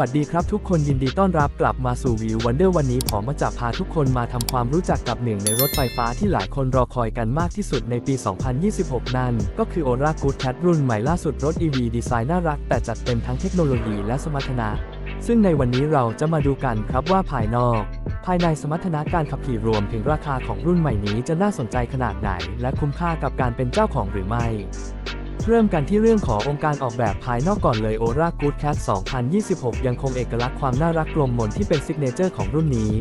วัสดีครับทุกคนยินดีต้อนรับกลับมาสู่วิววันเดอร์วันนี้ผมมาจะพาทุกคนมาทำความรู้จักกับหนึ่งในรถไฟฟ้าที่หลายคนรอคอยกันมากที่สุดในปี 2026 นั่น ก็คือ Ora Good Cat รุ่นใหม่ล่าสุดรถ EV ดีไซน์น่ารักแต่จัดเต็มทั้งเทคโนโลยีและสมรรถนะ ซึ่งในวันนี้เราจะมาดูกันครับว่าภายนอก ภายในสมรรถนะการขับขี่รวมถึงราคาของรุ่นใหม่นี้จะน่าสนใจขนาดไหน และคุ้มค่ากับการเป็นเจ้าของหรือไม่ เริ่มกันที่เรื่องขององค์การออกแบบภายนอกก่อนเลย Ora Good Cat 2026 ยังคงเอกลักษณ์ความน่ารักกลมมนที่เป็นซิกเนเจอร์ของรุ่นนี้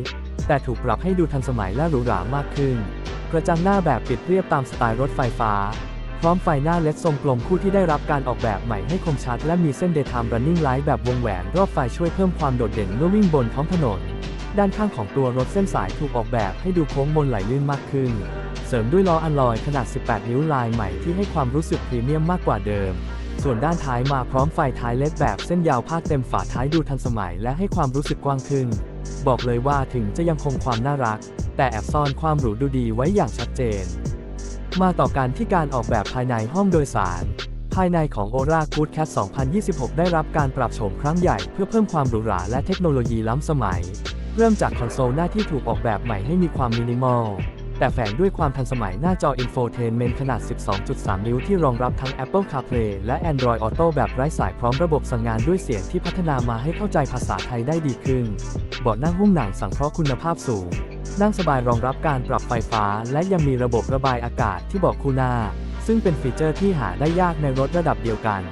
แต่ถูกปรับให้ดูทันสมัยและหรูหรามากขึ้น กระจังหน้าแบบปิดเรียบตามสไตล์รถไฟฟ้า พร้อมไฟหน้าเลดทรงกลมคู่ที่ได้รับการออกแบบใหม่ให้คมชัด และมีเส้น Daytime Running line แบบวงแหวนรอบไฟช่วยเพิ่มความโดดเด่นเมื่อวิ่งบนท้องถนน ด้านข้างของตัวรถเส้นสายถูกออกแบบให้ดูโค้งมนไหลลื่นมากขึ้น เสริมด้วยล้ออัลลอยขนาด 18 นิ้วลายใหม่ที่ให้ความรู้สึกพรีเมียมมากกว่าเดิม ส่วนด้านท้ายมาพร้อมไฟท้ายเลดแบบเส้นยาวพาดเต็มฝาท้ายดูทันสมัยและให้ความรู้สึกกว้างขึ้น บอกเลยว่าถึงจะยังคงความน่ารัก แต่แอบซ่อนความหรูดูดีไว้อย่างชัดเจน มาต่อกันที่การออกแบบภายในห้องโดยสารภายในของ Ora Good Cat 2026 ได้รับการปรับโฉมครั้งใหญ่เพื่อเพิ่มความหรูหราและเทคโนโลยีล้ำสมัย เริ่มจากคอนโซลหน้าที่ถูกออกแบบใหม่ให้มีความมินิมอล แต่แฝงด้วยความทันสมัยหน้าจอ Infotainment ขนาด 12.3 นิ้วที่รองรับทั้ง Apple CarPlay และ Android Auto แบบไร้สายพร้อมระบบสั่งงานด้วยเสียงที่พัฒนามาให้เข้าใจภาษาไทยได้ดีขึ้นเบาะนั่งหุ้มหนังสังเคราะห์คุณภาพสูง นั่งสบายรองรับการปรับไฟฟ้า และยังมีระบบระบายอากาศที่บอกคู่หน้า ซึ่งเป็นฟีเจอร์ที่หาได้ยากในรถระดับเดียวกัน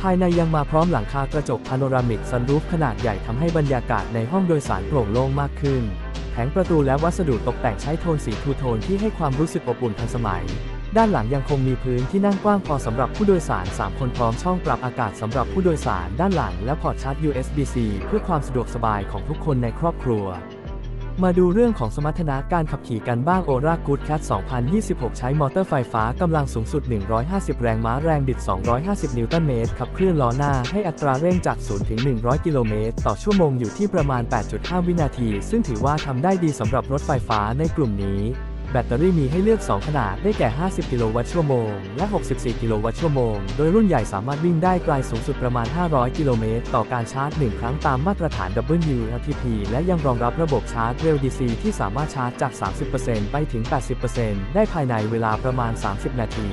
ภายในยังมาพร้อมหลังคากระจกพาโนรามิกซันรูฟขนาดใหญ่ทำให้บรรยากาศในห้องโดยสารโปร่งโล่งมากขึ้น แผงประตูและวัสดุตกแต่งใช้โทนสีทูโทนที่ให้ความรู้สึกอบอุ่นทันสมัย ด้านหลังยังคงมีพื้นที่นั่งกว้างพอสำหรับผู้โดยสาร 3 คนพร้อมช่องปรับอากาศสำหรับผู้โดยสารด้านหลังและพอร์ตชาร์จ USB-C เพื่อความสะดวกสบายของทุกคนในครอบครัว มาดูเรื่องของสมรรถนะการขับขี่กันบ้าง Ora Good Cat 2026 ใช้มอเตอร์ไฟฟ้ากำลังสูงสุด 150 แรงม้าแรงบิด 250 นิวตันเมตร ขับเคลื่อนล้อหน้าให้อัตราเร่งจาก 0 ถึง 100 กิโลเมตร ต่อชั่วโมงอยู่ที่ประมาณ 8.5 วินาที ซึ่งถือว่าทำได้ดีสำหรับรถไฟฟ้าในกลุ่มนี้ แบตเตอรี่มีให้เลือก 2 ขนาดได้แก่ 50 กิโลวัตต์ชั่วโมง และ 64 กิโลวัตต์ชั่วโมง โดยรุ่นใหญ่สามารถวิ่งได้ไกลสูงสุดประมาณ 500 กิโลเมตร ต่อการชาร์จ 1 ครั้งตามมาตรฐาน WLTP และยังรองรับระบบชาร์จเร็ว DC ที่สามารถชาร์จจาก 30%ไปถึง 80%ได้ภายในเวลาประมาณ 30 นาที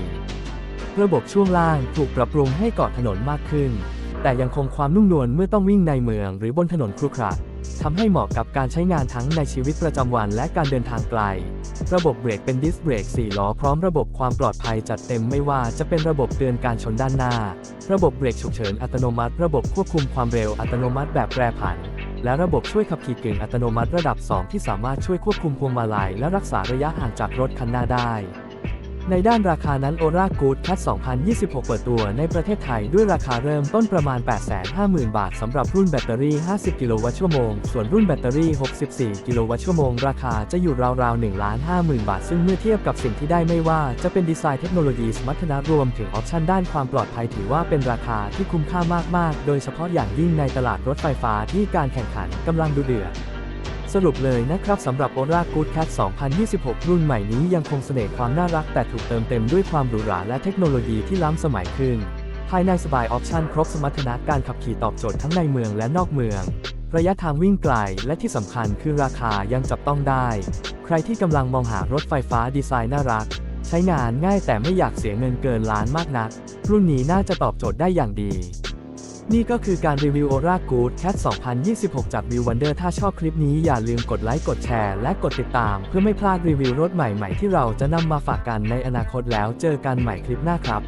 ระบบช่วงล่างถูกปรับปรุงให้เกาะถนนมากขึ้น แต่ยังคงความนุ่มนวลเมื่อต้องวิ่งในเมืองหรือบนถนนครุขระ ทำให้เหมาะกับการใช้งานทั้งในชีวิตประจำวันและการเดินทางไกล ระบบเบรกเป็นดิสเบรก4ล้อพร้อมระบบความปลอดภัยจัดเต็มไม่ว่าจะเป็นระบบเตือนการชนด้านหน้า ระบบเบรกฉุกเฉินอัตโนมัติ ระบบควบคุมความเร็วอัตโนมัติแบบแปรผัน และระบบช่วยขับขี่กึ่งอัตโนมัติระดับ 2 ที่สามารถช่วยควบคุมพวงมาลัยและรักษาระยะห่างจากรถคันหน้าได้ ในด้านราคานั้น Ora Good Cat 2026 เปิดตัวในประเทศไทยด้วยราคาเริ่มต้นประมาณ 850,000 บาทสำหรับรุ่นแบตเตอรี่ 50 กิโลวัตต์ชั่วโมง ส่วนรุ่นแบตเตอรี่ 64 กิโลวัตต์ชั่วโมง ราคาจะอยู่ราวๆ 1 50,000 บาท ซึ่งเมื่อเทียบกับสิ่งที่ได้ไม่ว่าจะเป็นดีไซน์เทคโนโลยีสมรรถนะรวมถึงออปชันด้านความปลอดภัยถือว่าเป็นราคาที่คุ้มค่ามากๆ โดยเฉพาะอย่างยิ่งในตลาดรถไฟฟ้าที่การแข่งขันกำลังดุเดือด สรุปเลยนะครับสำหรับ Ora Good Cat 2026 รุ่นใหม่นี้ยังคงเสน่ห์ความน่ารักแต่ถูกเติมเต็มด้วยความหรูหราและเทคโนโลยีที่ล้ำสมัยขึ้น ภายในสบายออปชันครบสมรรถนะการขับขี่ตอบโจทย์ทั้งในเมืองและนอกเมือง ระยะทางวิ่งไกลและที่สำคัญคือราคายังจับต้องได้ ใครที่กำลังมองหารถไฟฟ้าดีไซน์น่ารัก ใช้งานง่ายแต่ไม่อยากเสียเงินเกินล้านมากนัก รุ่นนี้น่าจะตอบโจทย์ได้อย่างดี นี่ก็คือการรีวิว Ora Good Cat 2026 จากวิววันเดอร์ถ้าชอบคลิปนี้อย่าลืมกดไลค์ กดแชร์ และกดติดตาม เพื่อไม่พลาดรีวิวรถใหม่ๆ ที่เราจะนำมาฝากกันในอนาคตแล้วเจอกันใหม่คลิปหน้าครับ